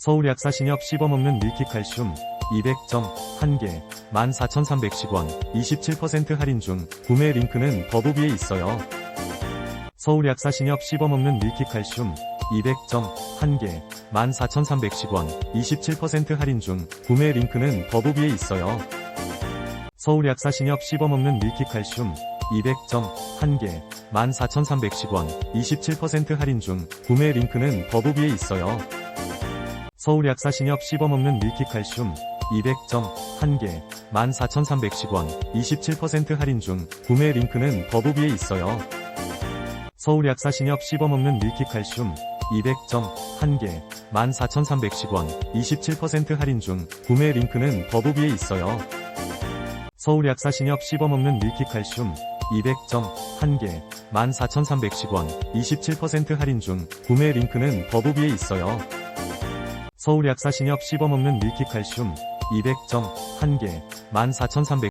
서울 약사 신협 씹어먹는 밀키 칼슘 200점 1개 14,310원 27% 할인 중 구매 링크는 더보기에 있어요. 서울 약사 신협 씹어먹는 밀키 칼슘 200점 1개 14,310원 27% 할인 중 구매 링크는 더보기에 있어요. 서울 약사 신협 씹어먹는 밀키 칼슘 200점 1개 14,310원 27% 할인 중 구매 링크는 더보기에 있어요. 서울 약사 신협 씹어먹는 밀키 칼슘 200점 1개 14,310원 27% 할인 중 구매 링크는 더보기에 있어요. 서울 약사 신협 씹어먹는 밀키 칼슘 200점 1개 14,310원 27% 할인 중 구매 링크는 더보기에 있어요. 서울 약사 신협 씹어먹는 밀키 칼슘 200점 1개 14,310원 27% 할인 중 구매 링크는 더보기에 있어요. 서울 약사신협 씹어먹는 밀키칼슘 200점 1개 14,300